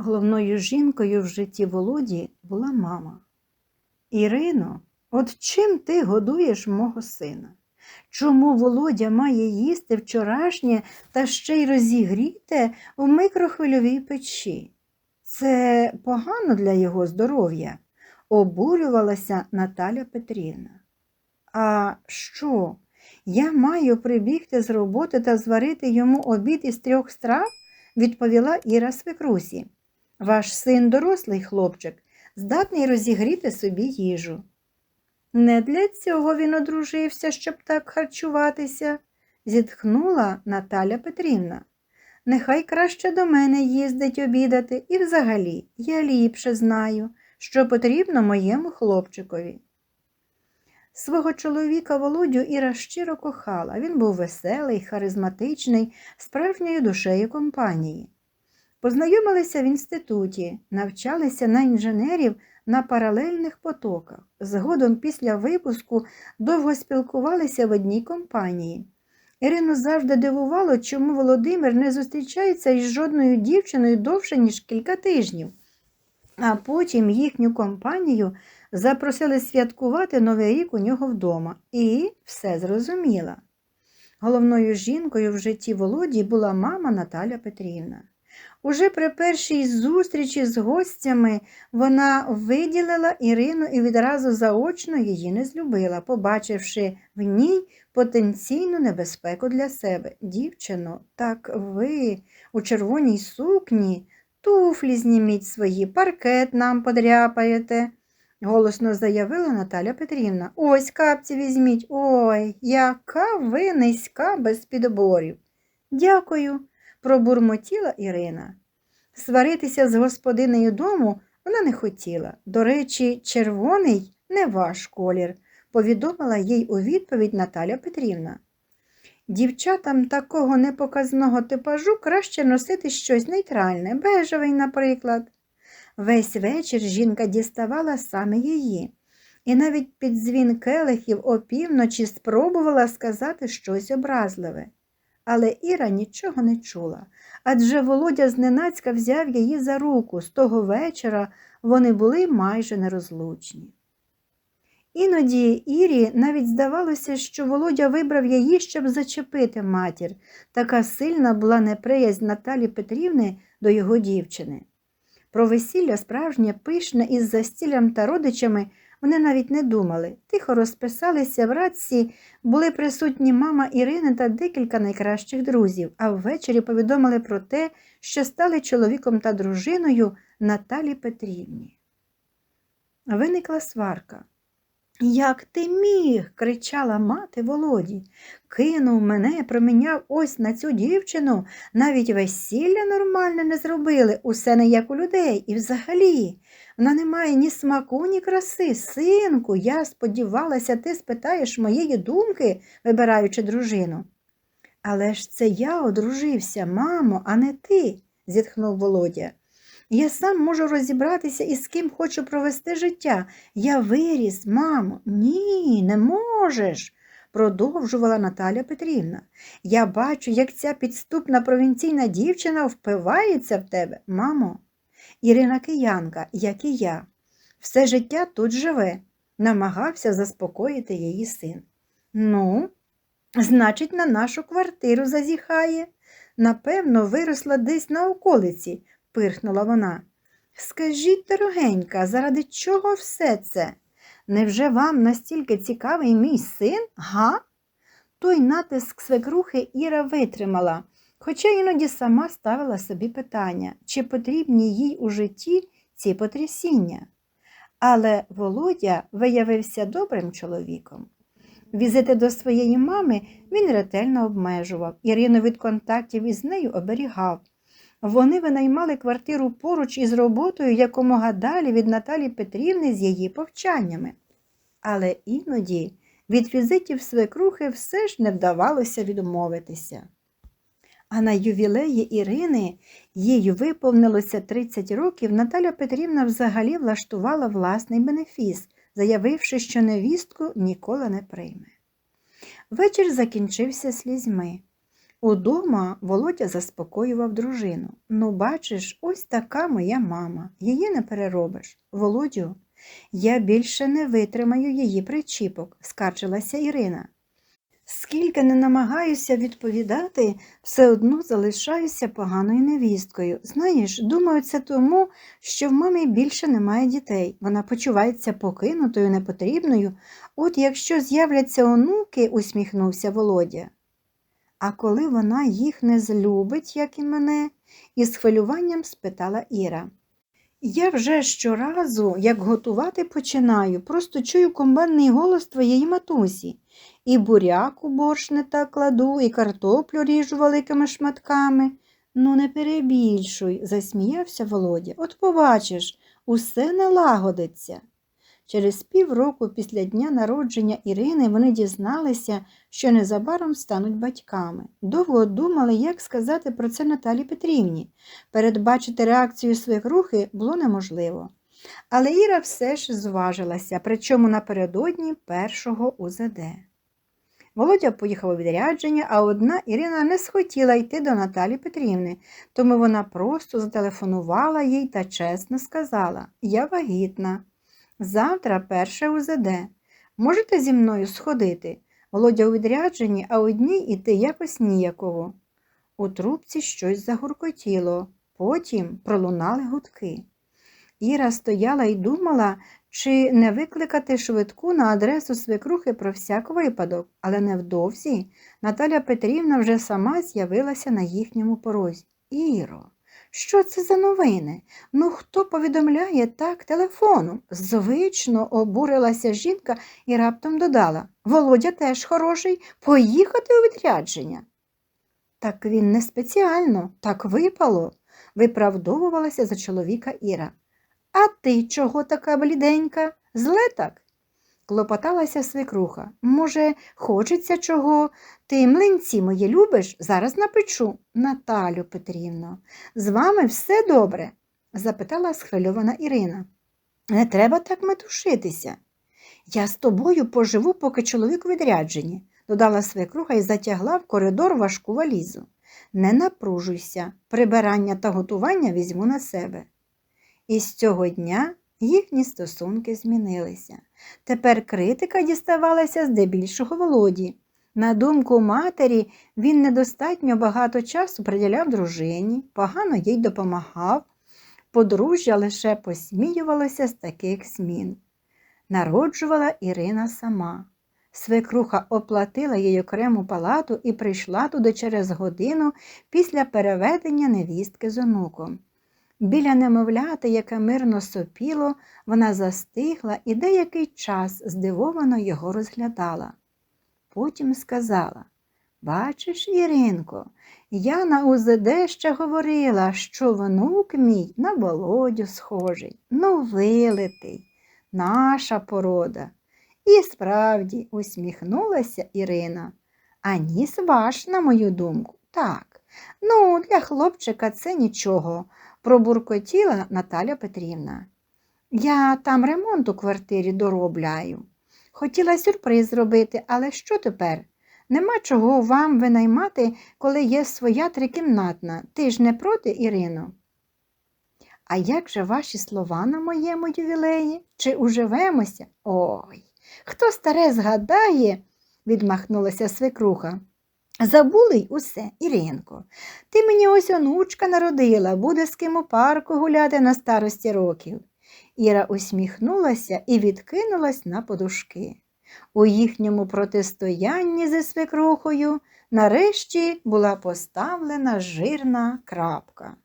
Головною жінкою в житті Володі була мама. Ірино, от чим ти годуєш мого сина? Чому Володя має їсти вчорашнє та ще й розігріте в микрохвильовій печі? Це погано для його здоров'я, обурювалася Наталя Петрівна. А що? Я маю прибігти з роботи та зварити йому обід із трьох страв? відповіла Іра свекрусі. Ваш син дорослий хлопчик, здатний розігріти собі їжу. Не для цього він одружився, щоб так харчуватися, зітхнула Наталя Петрівна. Нехай краще до мене їздить обідати, і взагалі я ліпше знаю, що потрібно моєму хлопчикові. Свого чоловіка Володю Іра щиро кохала. Він був веселий, харизматичний, справжньою душею компанії. Познайомилися в інституті, навчалися на інженерів на паралельних потоках. Згодом після випуску довго спілкувалися в одній компанії. Ірину завжди дивувало, чому Володимир не зустрічається із жодною дівчиною довше, ніж кілька тижнів. А потім їхню компанію запросили святкувати Новий рік у нього вдома. І все зрозуміла. Головною жінкою в житті Володі була мама Наталя Петрівна. Уже при першій зустрічі з гостями вона виділила Ірину і відразу заочно її не злюбила, побачивши в ній потенційну небезпеку для себе. Дівчино, так ви у червоній сукні, туфлі зніміть свої, паркет нам подряпаєте, голосно заявила Наталя Петрівна. Ось капці візьміть. Ой, яка ви низька без підборів. Дякую пробурмотіла Ірина. Сваритися з господинею дому вона не хотіла. До речі, червоний не ваш колір, повідомила їй у відповідь Наталя Петрівна. Дівчатам такого непоказного типажу краще носити щось нейтральне, бежевий, наприклад. Весь вечір жінка діставала саме її, і навіть під дзвін келихів опівночі спробувала сказати щось образливе. Але Іра нічого не чула, адже Володя зненацька взяв її за руку. З того вечора вони були майже нерозлучні. Іноді Ірі навіть здавалося, що Володя вибрав її, щоб зачепити матір. Така сильна була неприязнь Наталі Петрівни до його дівчини. Про весілля справжнє пишне із застіллям та родичами вони навіть не думали. Тихо розписалися в раці, були присутні мама Ірини та декілька найкращих друзів, а ввечері повідомили про те, що стали чоловіком та дружиною Наталі Петрівні. Виникла сварка. Як ти міг? кричала мати Володі. Кинув мене, проміняв ось на цю дівчину, навіть весілля нормальне не зробили, усе не як у людей. І взагалі, вона не має ні смаку, ні краси. Синку, я сподівалася, ти спитаєш моєї думки, вибираючи дружину. Але ж це я одружився, мамо, а не ти, зітхнув Володя. Я сам можу розібратися і з ким хочу провести життя. Я виріс, мамо. Ні, не можеш, продовжувала Наталя Петрівна. Я бачу, як ця підступна провінційна дівчина впивається в тебе, мамо. Ірина киянка, як і я. Все життя тут живе, намагався заспокоїти її син. Ну, значить, на нашу квартиру зазіхає. Напевно, виросла десь на околиці пирхнула вона. Скажіть, дорогенька, заради чого все це? Невже вам настільки цікавий мій син, га? Той натиск свекрухи Іра витримала, хоча іноді сама ставила собі питання, чи потрібні їй у житті ці потрясіння. Але Володя виявився добрим чоловіком. Візити до своєї мами він ретельно обмежував, Ірину від контактів із нею оберігав. Вони винаймали квартиру поруч із роботою якомога далі від Наталі Петрівни з її повчаннями. Але іноді від візитів свекрухи все ж не вдавалося відмовитися. А на ювілеї Ірини їй виповнилося 30 років, Наталя Петрівна взагалі влаштувала власний бенефіс, заявивши, що невістку ніколи не прийме. Вечір закінчився слізьми. Удома Володя заспокоював дружину. Ну, бачиш, ось така моя мама. Її не переробиш. Володю, я більше не витримаю її причіпок, скаржилася Ірина. Скільки не намагаюся відповідати, все одно залишаюся поганою невісткою. Знаєш, думаю, це тому, що в мамі більше немає дітей. Вона почувається покинутою, непотрібною. От якщо з'являться онуки, усміхнувся Володя. А коли вона їх не злюбить, як і мене, із хвилюванням спитала Іра. Я вже щоразу, як готувати починаю, просто чую комбанний голос твоєї матусі. І буряк у борщ не так кладу, і картоплю ріжу великими шматками. Ну, не перебільшуй, засміявся Володя. От побачиш, усе налагодиться. Через півроку після дня народження Ірини вони дізналися, що незабаром стануть батьками. Довго думали, як сказати про це Наталі Петрівні. Передбачити реакцію свекрухи було неможливо. Але Іра все ж зважилася, причому напередодні першого УЗД. Володя поїхав у відрядження, а одна Ірина не схотіла йти до Наталі Петрівни, тому вона просто зателефонувала їй та чесно сказала Я вагітна. Завтра перше УЗД. Можете зі мною сходити? Володя у відрядженні, а одній іти якось ніяково. У трубці щось загуркотіло, потім пролунали гудки. Іра стояла і думала, чи не викликати швидку на адресу свекрухи про всяк випадок, але невдовзі Наталя Петрівна вже сама з'явилася на їхньому порозі. Іро, що це за новини? Ну хто повідомляє так телефоном? Звично обурилася жінка і раптом додала Володя теж хороший, поїхати у відрядження. Так він не спеціально, так випало, виправдовувалася за чоловіка Іра. А ти чого така бліденька? Зле так? Клопоталася свекруха. Може, хочеться чого? Ти млинці мої любиш? Зараз напечу. Наталю Петрівно, з вами все добре? запитала схвильована Ірина. Не треба так метушитися. Я з тобою поживу, поки чоловік у відрядженні, додала свекруха і затягла в коридор важку валізу. Не напружуйся, прибирання та готування візьму на себе. І з цього дня їхні стосунки змінилися. Тепер критика діставалася здебільшого Володі. На думку матері, він недостатньо багато часу приділяв дружині, погано їй допомагав. Подружжя лише посміювалося з таких змін. Народжувала Ірина сама. Свекруха оплатила їй окрему палату і прийшла туди через годину після переведення невістки з онуком. Біля немовляти, яке мирно сопіло, вона застигла і деякий час здивовано його розглядала. Потім сказала Бачиш, Іринко, я на УЗД ще говорила, що внук мій на володю схожий, ну вилитий, наша порода. І справді усміхнулася Ірина. А ніс ваш, на мою думку, так. Ну, для хлопчика це нічого пробуркотіла Наталя Петрівна. Я там ремонт у квартирі доробляю. Хотіла сюрприз зробити, але що тепер? Нема чого вам винаймати, коли є своя трикімнатна. Ти ж не проти, Ірино? А як же ваші слова на моєму ювілеї? Чи уживемося? Ой, хто старе згадає, відмахнулася свекруха. Забули й усе, Іринко. Ти мені ось онучка народила, буде з ким у парку гуляти на старості років. Іра усміхнулася і відкинулась на подушки. У їхньому протистоянні зі свекрухою нарешті була поставлена жирна крапка.